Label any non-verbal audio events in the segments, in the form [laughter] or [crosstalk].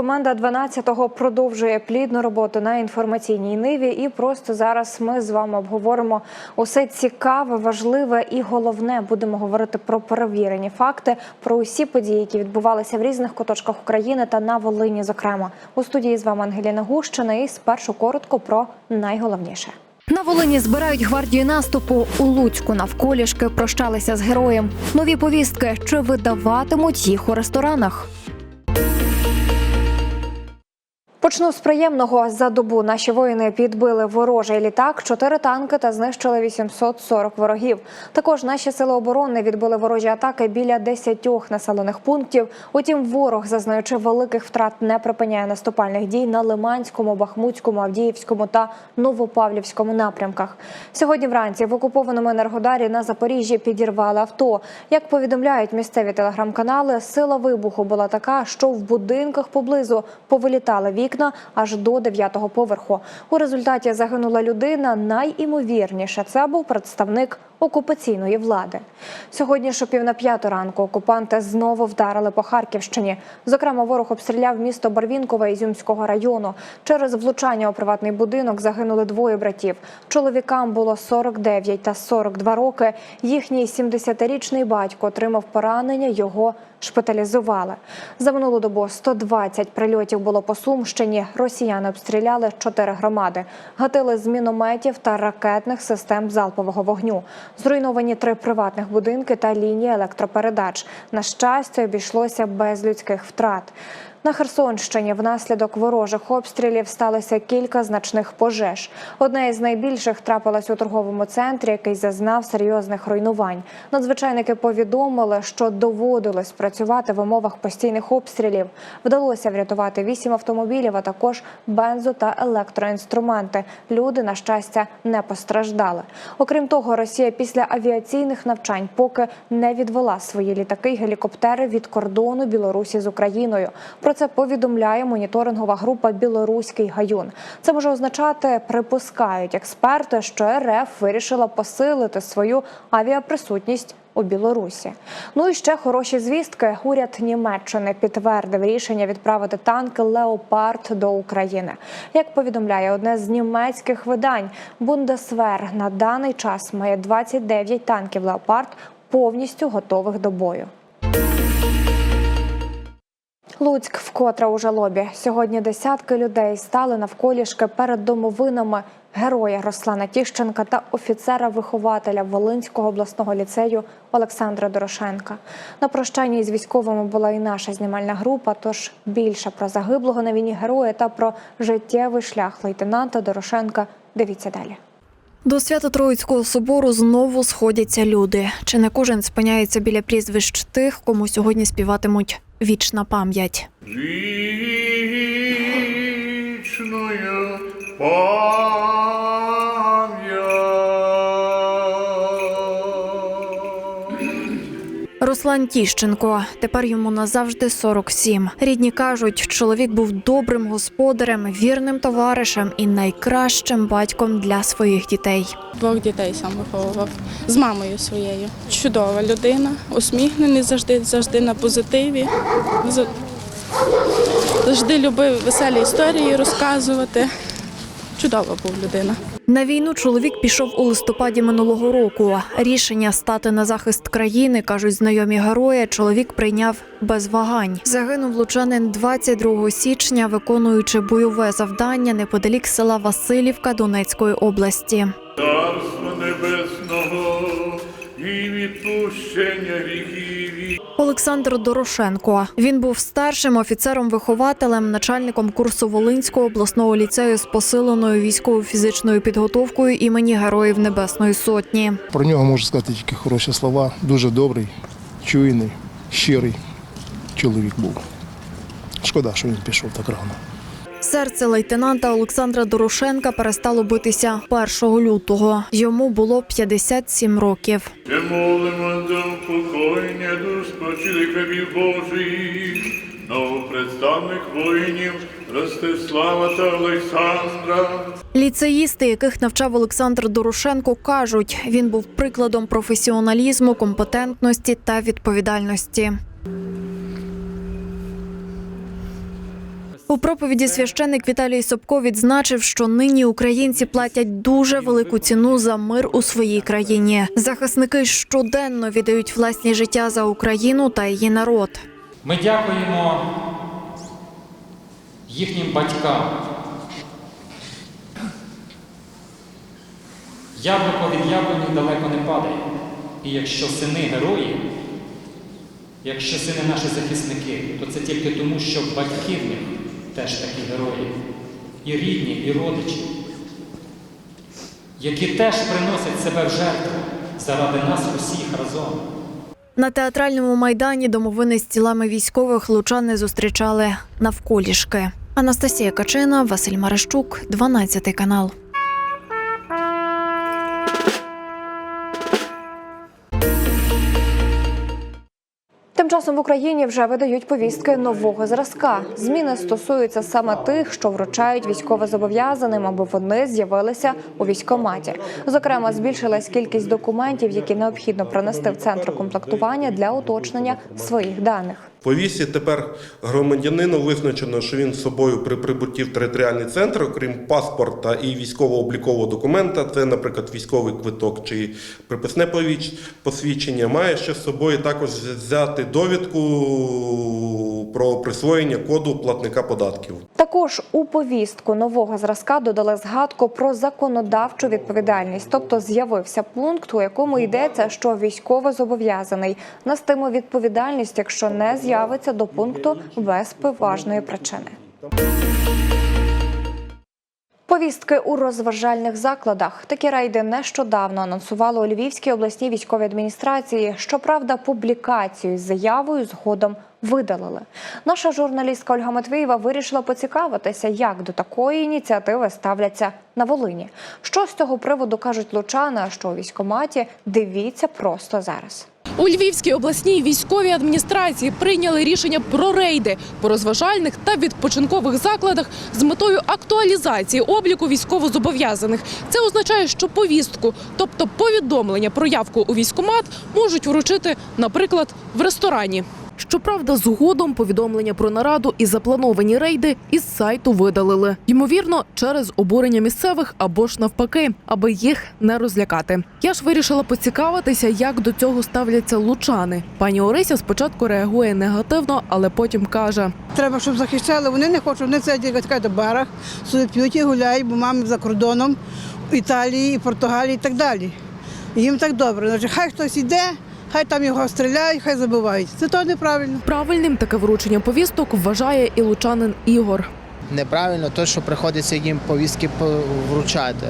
Команда 12-го продовжує плідну роботу на інформаційній ниві. І просто зараз ми з вами обговоримо усе цікаве, важливе і головне. Будемо говорити про перевірені факти, про усі події, які відбувалися в різних куточках України та на Волині. Зокрема, у студії з вами Ангеліна Гущина. І спершу коротко про найголовніше. На Волині збирають гвардію наступу у Луцьку. Навколішки прощалися з героєм. Нові повістки чи видаватимуть їх у ресторанах? Почну з приємного за добу. Наші воїни підбили ворожий літак, чотири танки та знищили 840 ворогів. Також наші сили оборони відбили ворожі атаки біля 10 населених пунктів. Утім, ворог, зазнаючи великих втрат, не припиняє наступальних дій на Лиманському, Бахмутському, Авдіївському та Новопавлівському напрямках. Сьогодні вранці в окупованому енергодарі на Запоріжжі підірвали авто. Як повідомляють місцеві телеграм-канали, сила вибуху була така, що в будинках поблизу повилітали вікна аж до 9-го поверху. У результаті загинула людина. Найімовірніше це був представник окупаційної влади. Сьогодні ж пів на п'яту ранку окупанти знову вдарили по Харківщині. Зокрема, ворог обстріляв місто Барвінкове Ізюмського району. Через влучання у приватний будинок загинули двоє братів. Чоловікам було 49 та 42 роки. Їхній 70-річний батько отримав поранення. Його шпиталізували. За минулу добу 120 прильотів було по Сумщині. Росіяни обстріляли чотири громади, гатили з мінометів та ракетних систем залпового вогню. Зруйновані три приватних будинки та лінії електропередач. На щастя, обійшлося без людських втрат. На Херсонщині внаслідок ворожих обстрілів сталося кілька значних пожеж. Одна із найбільших трапилась у торговому центрі, який зазнав серйозних руйнувань. Надзвичайники повідомили, що доводилось працювати в умовах постійних обстрілів. Вдалося врятувати вісім автомобілів, а також бензо та електроінструменти. Люди, на щастя, не постраждали. Окрім того, Росія після авіаційних навчань поки не відвела свої літаки й гелікоптери від кордону Білорусі з Україною. Про це повідомляє моніторингова група Білоруський гаюн. Це може означати, припускають експерти, що РФ вирішила посилити свою авіаприсутність. У Білорусі, ну і ще хороші звістки. Уряд Німеччини підтвердив рішення відправити танки Леопард до України. Як повідомляє одне з німецьких видань, Бундесвер на даний час має 29 танків Леопард повністю готових до бою. Луцьк вкотре у жалобі. Сьогодні десятки людей стали навколішки перед домовинами героя Руслана Тіщенка та офіцера-вихователя Волинського обласного ліцею Олександра Дорошенка. На прощанні з військовими була і наша знімальна група. Тож більше про загиблого на війні героя та про життєвий шлях лейтенанта Дорошенка. Дивіться далі. До Свято-Троїцького собору знову сходяться люди. Чи не кожен спиняється біля прізвищ тих, кому сьогодні співатимуть вічна пам'ять. Вічна пам'ять. Руслан Тіщенко. Тепер йому назавжди 47. Рідні кажуть, чоловік був добрим господарем, вірним товаришем і найкращим батьком для своїх дітей. Двох дітей сам виховував з мамою своєю. Чудова людина, усміхнений завжди, завжди на позитиві. За- Завжди любив веселі історії розказувати. Чудова був людина. На війну чоловік пішов у листопаді минулого року. Рішення стати на захист країни, кажуть знайомі герої, чоловік прийняв без вагань. Загинув лучанин 22 січня, виконуючи бойове завдання неподалік села Васильівка Донецької області. Царства небесного і відпущення гріхів. Олександр Дорошенко. Він був старшим офіцером-вихователем, начальником курсу Волинського обласного ліцею з посиленою військово-фізичною підготовкою імені Героїв Небесної Сотні. Про нього можу сказати тільки хороші слова. Дуже добрий, чуйний, щирий чоловік був. Шкода, що він пішов так рано. Серце лейтенанта Олександра Дорошенка перестало битися 1 лютого. Йому було 57 років. Ще молимо за упокоєння душ спочилих Божих, новопредставник воїнів Ростислава та Олександра. Ліцеїсти, яких навчав Олександр Дорошенко, кажуть, він був прикладом професіоналізму, компетентності та відповідальності. У проповіді священник Віталій Собко відзначив, що нині українці платять дуже велику ціну за мир у своїй країні. Захисники щоденно віддають власні життя за Україну та її народ. Ми дякуємо їхнім батькам. Яблуко від яблуні далеко не падає. І якщо сини герої, якщо сини наші захисники, то це тільки тому, що батьки в них теж такі герої. І рідні, і родичі, які теж приносять себе в жертву заради нас усіх разом. На театральному майдані домовини з тілами військових лучани зустрічали навколішки. Анастасія Качина, Василь Марещук, 12 канал. Часом в Україні вже видають повістки нового зразка. Зміни стосуються саме тих, що вручають військовозобов'язаним, аби вони з'явилися у військоматі. Зокрема, збільшилась кількість документів, які необхідно принести в центр комплектування для уточнення своїх даних. В повісті тепер громадянину визначено, що він з собою при прибутті в територіальний центр, окрім паспорта і військово-облікового документа, це, наприклад, військовий квиток чи приписне посвідчення, має ще з собою також взяти довідку про присвоєння коду платника податків. Також у повістку нового зразка додали згадку про законодавчу відповідальність, тобто з'явився пункт, у якому йдеться, що військовозобов'язаний настиму відповідальність, якщо не з'явиться до пункту без поважної причини. Повістки у розважальних закладах. Такі рейди нещодавно анонсували у Львівській обласній військовій адміністрації. Щоправда, публікацію з заявою згодом видалили. Наша журналістка Ольга Матвієва вирішила поцікавитися, як до такої ініціативи ставляться на Волині. Що з цього приводу кажуть лучани, а що у військкоматі, дивіться просто зараз. У Львівській обласній військовій адміністрації прийняли рішення про рейди по розважальних та відпочинкових закладах з метою актуалізації обліку військовозобов'язаних. Це означає, що повістку, тобто повідомлення про явку у військкомат, можуть вручити, наприклад, в ресторані. Щоправда, згодом повідомлення про нараду і заплановані рейди із сайту видалили. Ймовірно, через обурення місцевих або ж навпаки, аби їх не розлякати. Я ж вирішила поцікавитися, як до цього ставляться лучани. Пані Орися спочатку реагує негативно, але потім каже: Треба, щоб захищали. Вони не хочуть. Вони сидять в барах, собі п'ють і гуляють, бо мами за кордоном, Італії, Португалії і так далі. Їм так добре. Значить, хай хтось іде, хай там його стріляють, хай забувають. Це то неправильно. правильним таке вручення повісток вважає і лучанин Ігор. неправильно те, що приходиться їм повістки по- вручати,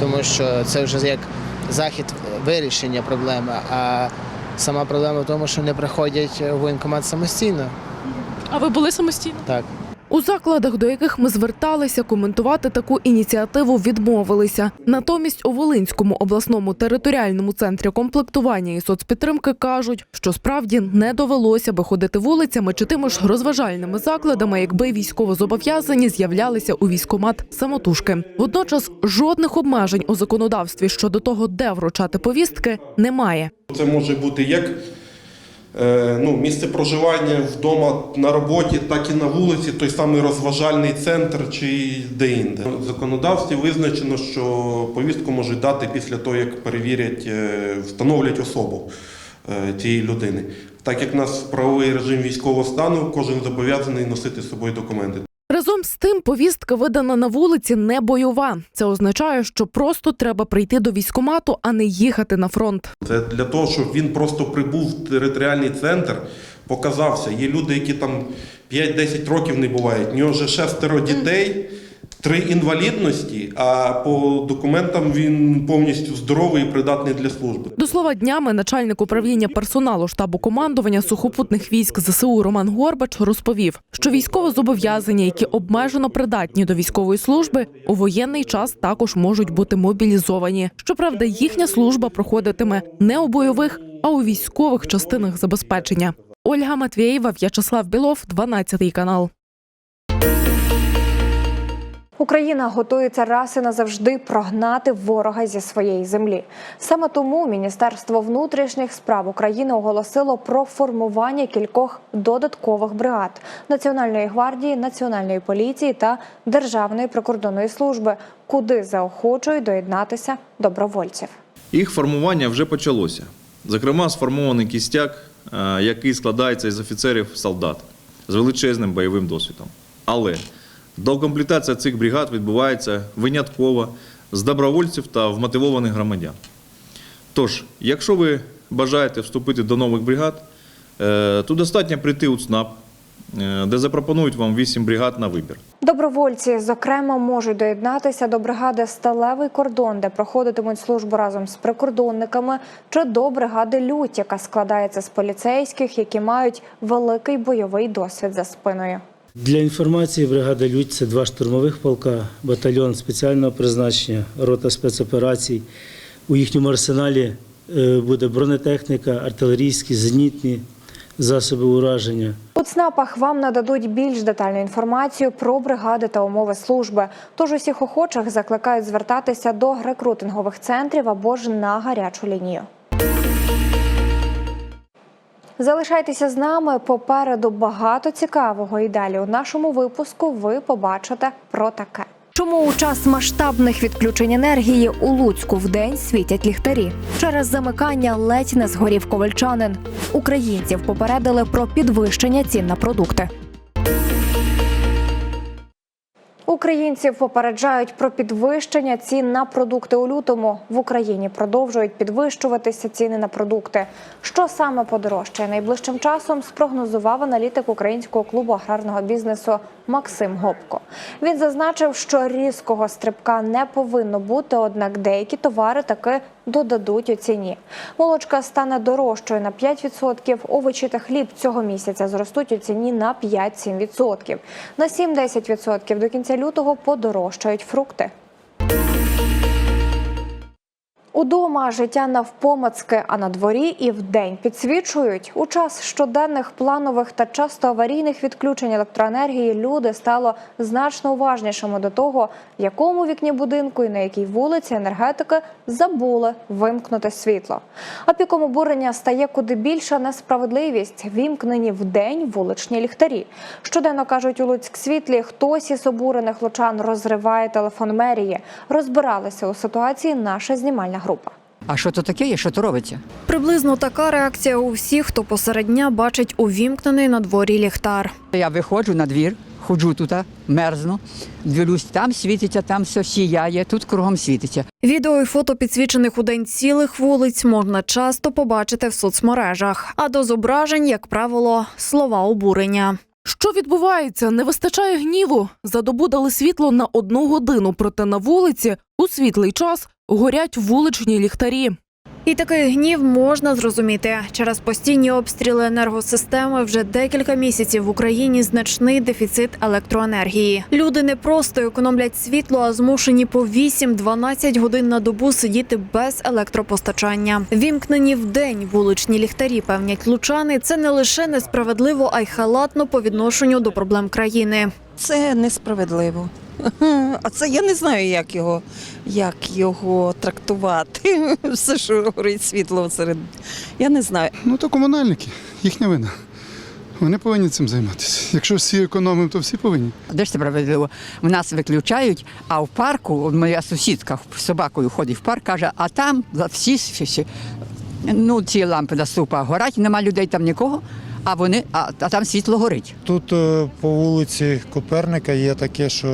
тому що це вже як захід вирішення проблеми. А сама проблема в тому, що не приходять в воєнкомат самостійно. А ви були самостійно? Так. У закладах, до яких ми зверталися, коментувати таку ініціативу відмовилися. Натомість у Волинському обласному територіальному центрі комплектування і соцпідтримки кажуть, що справді не довелося би ходити вулицями чи тими ж розважальними закладами, якби військовозобов'язані з'являлися у військкомат самотужки. Водночас жодних обмежень у законодавстві щодо того, де вручати повістки, немає. Це може бути як ну, місце проживання вдома на роботі, так і на вулиці, той самий розважальний центр чи де-інде. В законодавстві визначено, що повістку можуть дати після того, як перевірять, е, встановлять особу е, цієї людини. Так як в нас правовий режим військового стану, кожен зобов'язаний носити з собою документи. Разом з тим, повістка видана на вулиці не бойова. Це означає, що просто треба прийти до військомату, а не їхати на фронт. Це для того, щоб він просто прибув в територіальний центр, показався. Є люди, які там 5-10 років не бувають. В нього вже шестеро дітей. Три інвалідності, а по документам він повністю здоровий і придатний для служби. До слова, днями начальник управління персоналу штабу командування сухопутних військ ЗСУ Роман Горбач розповів, що військовозобов'язані, які обмежено придатні до військової служби, у воєнний час також можуть бути мобілізовані. Щоправда, їхня служба проходитиме не у бойових, а у військових частинах забезпечення. Ольга Матвєєва, В'ячеслав Білов, 12 канал. Україна готується раз і назавжди прогнати ворога зі своєї землі. Саме тому Міністерство внутрішніх справ України оголосило про формування кількох додаткових бригад Національної гвардії, Національної поліції та Державної прикордонної служби, куди заохочують доєднатися добровольців. Їх формування вже почалося. Зокрема, сформований кістяк, е, який складається із офіцерів солдат з величезним бойовим досвідом. Але доукомплектація цих бригад відбувається винятково з добровольців та вмотивованих громадян. Тож, якщо ви бажаєте вступити до нових бригад, е, то достатньо прийти у ЦНАП, е, де запропонують вам 8 бригад на вибір. Добровольці, зокрема, можуть доєднатися до бригади Сталевий кордон, де проходитимуть службу разом з прикордонниками, чи до бригади Лють, яка складається з поліцейських, які мають великий бойовий досвід за спиною. Для інформації бригада Людь це два штурмових полка, батальйон спеціального призначення, рота спецоперацій. У їхньому арсеналі е, буде бронетехніка, артилерійські, зенітні засоби ураження. У ЦНАПах вам нададуть більш детальну інформацію про бригади та умови служби. Тож усіх охочих закликають звертатися до рекрутингових центрів або ж на гарячу лінію. Залишайтеся з нами. Попереду багато цікавого. І далі у нашому випуску ви побачите про таке. Чому у час масштабних відключень енергії у Луцьку вдень світять ліхтарі? Через замикання ледь не згорів ковальчанин. Українців попередили про підвищення цін на продукти. Українців попереджають про підвищення цін на продукти у лютому. В Україні продовжують підвищуватися ціни на продукти. Що саме подорожчає найближчим часом, спрогнозував аналітик українського клубу аграрного бізнесу Максим Гопко. Він зазначив, що різкого стрибка не повинно бути, однак деякі товари таки додадуть у ціні. Молочка стане дорожчою на 5%, овочі та хліб цього місяця зростуть у ціні на 5-7%. На 7-10% до кінця лютого подорожчають фрукти. Удома життя навпомацьки, а на дворі і вдень підсвічують. У час щоденних планових та часто аварійних відключень електроенергії люди стало значно уважнішими до того, в якому вікні будинку і на якій вулиці енергетики забули вимкнути світло. А піком обурення стає куди більша несправедливість. Вімкнені вдень вуличні ліхтарі. Щоденно кажуть у Луцьк світлі, хтось із обурених лучан розриває телефон мерії. Розбиралися у ситуації наша знімальна група. А що то таке є? Що то робиться? Приблизно така реакція у всіх, хто посеред дня бачить увімкнений на дворі ліхтар. Я виходжу на двір, ходжу тут, мерзну, дивлюсь, там світиться, там все сіяє, тут кругом світиться. Відео і фото підсвічених у день цілих вулиць можна часто побачити в соцмережах. А до зображень, як правило, слова обурення. Що відбувається? Не вистачає гніву. За добу дали світло на одну годину, проте на вулиці у світлий час горять вуличні ліхтарі. І такий гнів можна зрозуміти. Через постійні обстріли енергосистеми вже декілька місяців в Україні значний дефіцит електроенергії. Люди не просто економлять світло, а змушені по 8-12 годин на добу сидіти без електропостачання. Вімкнені вдень вуличні ліхтарі певнять лучани. Це не лише несправедливо, а й халатно по відношенню до проблем країни. Це несправедливо. [laughs] А це я не знаю, як його, як його трактувати. [laughs] Все, що горить світло серед. Я не знаю. Ну то комунальники, їхня вина. Вони повинні цим займатися. Якщо всі економимо, то всі повинні. Де ж це справедливо? В нас виключають, а в парку, от моя сусідка з собакою ходить в парк, каже, а там за всі, всі, всі ну, ці лампи на ступах горять, нема людей там нікого. А вони, а, а там світло горить. Тут е, по вулиці Коперника є таке, що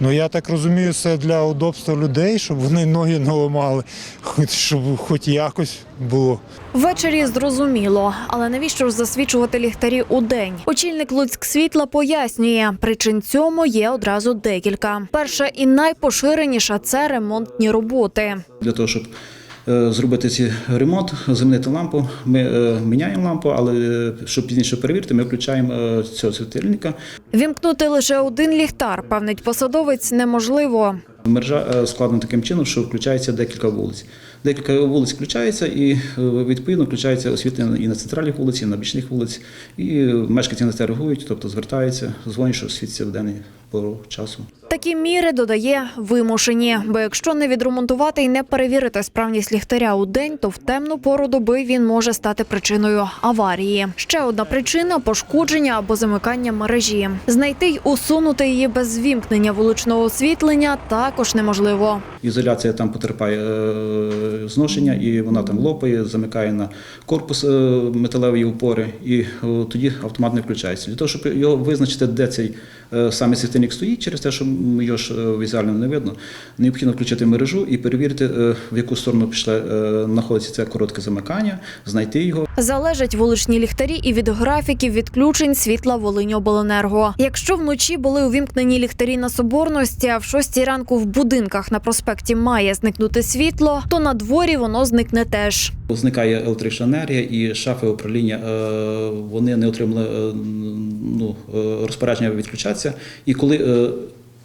ну я так розумію, це для удобства людей, щоб вони ноги не ламали, хоч щоб хоч якось було. Ввечері зрозуміло, але навіщо ж засвічувати ліхтарі у день? Очільник Луцьк світла пояснює, причин цьому є одразу декілька. Перша і найпоширеніша це ремонтні роботи. Для того, щоб зробити цей ремонт, замінити лампу, ми е, міняємо лампу, але е, щоб пізніше перевірити, ми включаємо е, цього світильника. Вімкнути лише один ліхтар, певнить посадовець, неможливо. Мережа е, складена таким чином, що включається декілька вулиць. Декілька вулиць включається і е, відповідно включається освітлення і на центральній вулиці, і на бічних вулиць. І е, мешканці на це реагують, тобто звертаються, дзвонять, що світиться в денний пору часу. Такі міри додає вимушені, бо якщо не відремонтувати і не перевірити справність ліхтаря у день, то в темну пору доби він може стати причиною аварії. Ще одна причина пошкодження або замикання мережі. Знайти й усунути її без вімкнення вуличного освітлення також неможливо. Ізоляція там потерпає е, зношення, і вона там лопає, замикає на корпус е, металеві опори, і тоді автомат не включається. Для того, щоб його визначити, де цей е, саме світильник стоїть, через те, що його ж е, візуально не видно, необхідно включити мережу і перевірити, е, в яку сторону пішле, е, знаходиться це коротке замикання, знайти його. Залежать вуличні ліхтарі і від графіків відключень світла Волиньобленерго. Якщо вночі були увімкнені ліхтарі на соборності, а в шостій ранку в будинках на проспекті має зникнути світло, то на дворі воно зникне теж. Зникає електрична енергія, і шафи управління вони не отримали ну, розпорядження відключатися. І коли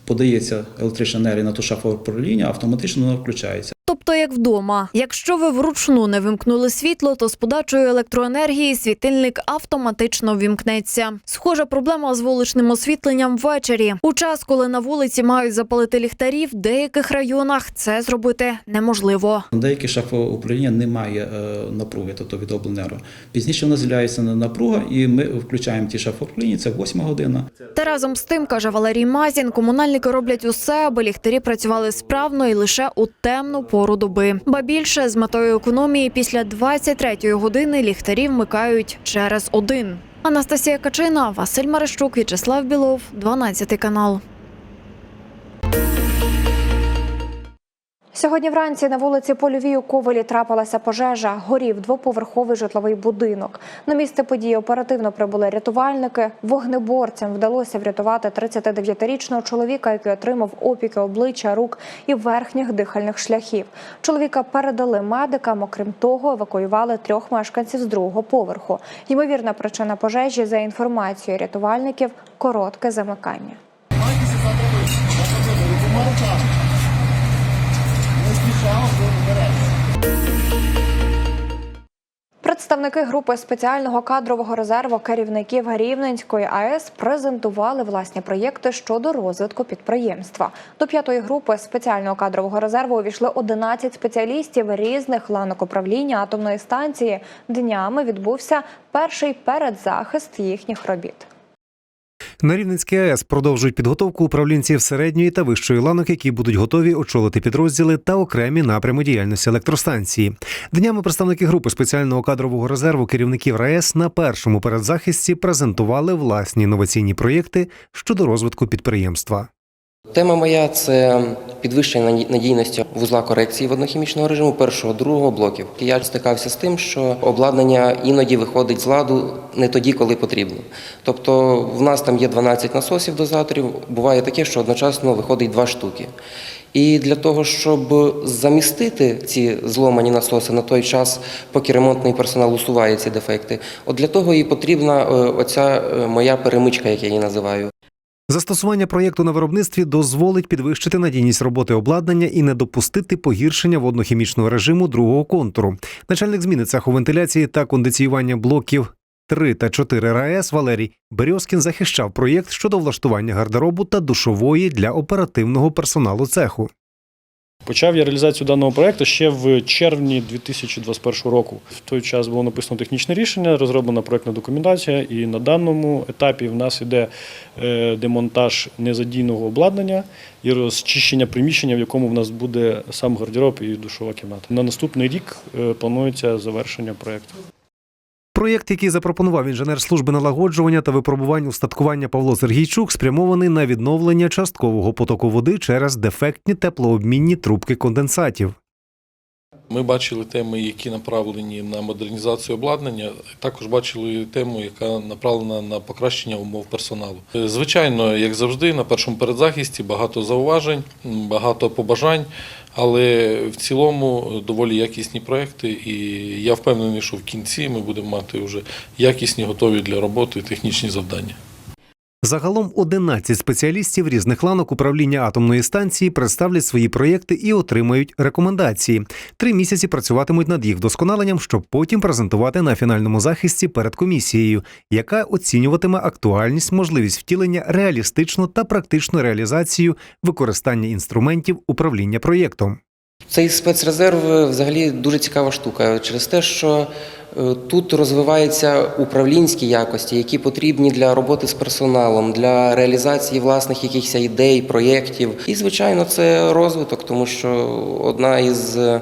подається електрична енергія на ту шафу управління, автоматично вона включається. Тобто, як вдома, якщо ви вручну не вимкнули світло, то з подачою електроенергії світильник автоматично вімкнеться. Схожа проблема з вуличним освітленням ввечері. У час, коли на вулиці мають запалити ліхтарі, в деяких районах це зробити неможливо. На деякі шафи управління немає е, напруги, тобто від обленерго. Пізніше вона з'являється на напруга, і ми включаємо ті шафи управління, це 8 година. Та разом з тим, каже Валерій Мазін, комунальники роблять усе, аби ліхтарі працювали справно і лише у темну пору доби. Ба більше з метою економії після 23-ї години ліхтарі вмикають через один. Анастасія Качина, Василь Марищук, В'ячеслав Білов, 12 канал. Сьогодні вранці на вулиці Польовій у Ковелі трапилася пожежа. Горів двоповерховий житловий будинок. На місце події оперативно прибули рятувальники. Вогнеборцям вдалося врятувати 39-річного чоловіка, який отримав опіки обличчя, рук і верхніх дихальних шляхів. Чоловіка передали медикам. Окрім того, евакуювали трьох мешканців з другого поверху. Ймовірна причина пожежі за інформацією рятувальників коротке замикання. Представники групи спеціального кадрового резерву керівників Рівненської АЕС презентували власні проєкти щодо розвитку підприємства. До п'ятої групи спеціального кадрового резерву увійшли 11 спеціалістів різних ланок управління атомної станції. Днями відбувся перший передзахист їхніх робіт. На Рівненській АЕС продовжують підготовку управлінців середньої та вищої ланок, які будуть готові очолити підрозділи та окремі напрями діяльності електростанції. Днями представники групи спеціального кадрового резерву керівників РАЕС на першому передзахисті презентували власні інноваційні проєкти щодо розвитку підприємства. Тема моя це підвищення надійності вузла корекції воднохімічного режиму першого другого блоків. Я стикався з тим, що обладнання іноді виходить з ладу не тоді, коли потрібно. Тобто, в нас там є 12 насосів дозаторів. Буває таке, що одночасно виходить два штуки. І для того, щоб замістити ці зломані насоси на той час, поки ремонтний персонал усуває ці дефекти, от для того і потрібна е, оця е, моя перемичка, як я її називаю. Застосування проєкту на виробництві дозволить підвищити надійність роботи обладнання і не допустити погіршення воднохімічного режиму другого контуру. Начальник зміни цеху вентиляції та кондиціювання блоків 3 та 4 РАЕС Валерій Березкін захищав проєкт щодо влаштування гардеробу та душової для оперативного персоналу цеху. Почав я реалізацію даного проекту ще в червні 2021 року. В той час було написано технічне рішення, розроблена проектна документація, і на даному етапі в нас іде е, демонтаж незадійного обладнання і розчищення приміщення, в якому в нас буде сам гардероб і душова кімната. На наступний рік е, планується завершення проекту. Проєкт, який запропонував інженер служби налагоджування та випробувань устаткування Павло Сергійчук, спрямований на відновлення часткового потоку води через дефектні теплообмінні трубки конденсатів. Ми бачили теми, які направлені на модернізацію обладнання. Також бачили тему, яка направлена на покращення умов персоналу. Е, Звичайно, як завжди, на першому передзахисті багато зауважень, багато побажань, але в цілому доволі якісні проекти. І я впевнений, що в кінці ми будемо мати вже якісні, готові для роботи технічні завдання. Загалом 11 спеціалістів різних ланок управління атомної станції представлять свої проєкти і отримають рекомендації. Три місяці працюватимуть над їх вдосконаленням, щоб потім презентувати на фінальному захисті перед комісією, яка оцінюватиме актуальність, можливість втілення, реалістичну та практичну реалізацію використання інструментів управління проєктом. Цей спецрезерв е, взагалі дуже цікава штука через те, що е, тут розвиваються управлінські якості, які потрібні для роботи з персоналом, для реалізації власних якихось ідей, проєктів. І, звичайно, це розвиток, тому що одна із е,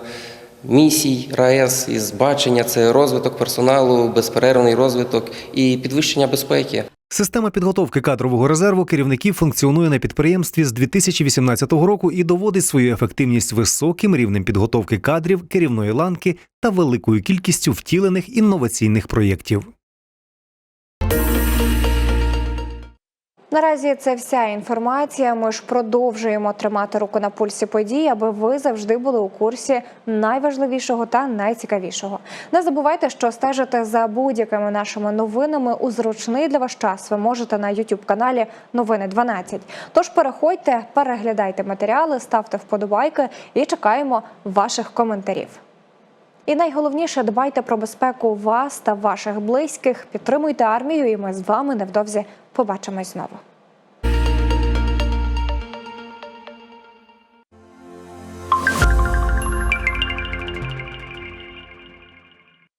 місій РаЕС із бачення це розвиток персоналу, безперервний розвиток і підвищення безпеки. Система підготовки кадрового резерву керівників функціонує на підприємстві з 2018 року і доводить свою ефективність високим рівнем підготовки кадрів, керівної ланки та великою кількістю втілених інноваційних проєктів. Наразі це вся інформація. Ми ж продовжуємо тримати руку на пульсі подій, аби ви завжди були у курсі найважливішого та найцікавішого. Не забувайте, що стежити за будь-якими нашими новинами у зручний для вас час. Ви можете на youtube каналі Новини 12. Тож переходьте, переглядайте матеріали, ставте вподобайки і чекаємо ваших коментарів. І найголовніше дбайте про безпеку вас та ваших близьких. Підтримуйте армію, і ми з вами невдовзі побачимось знову.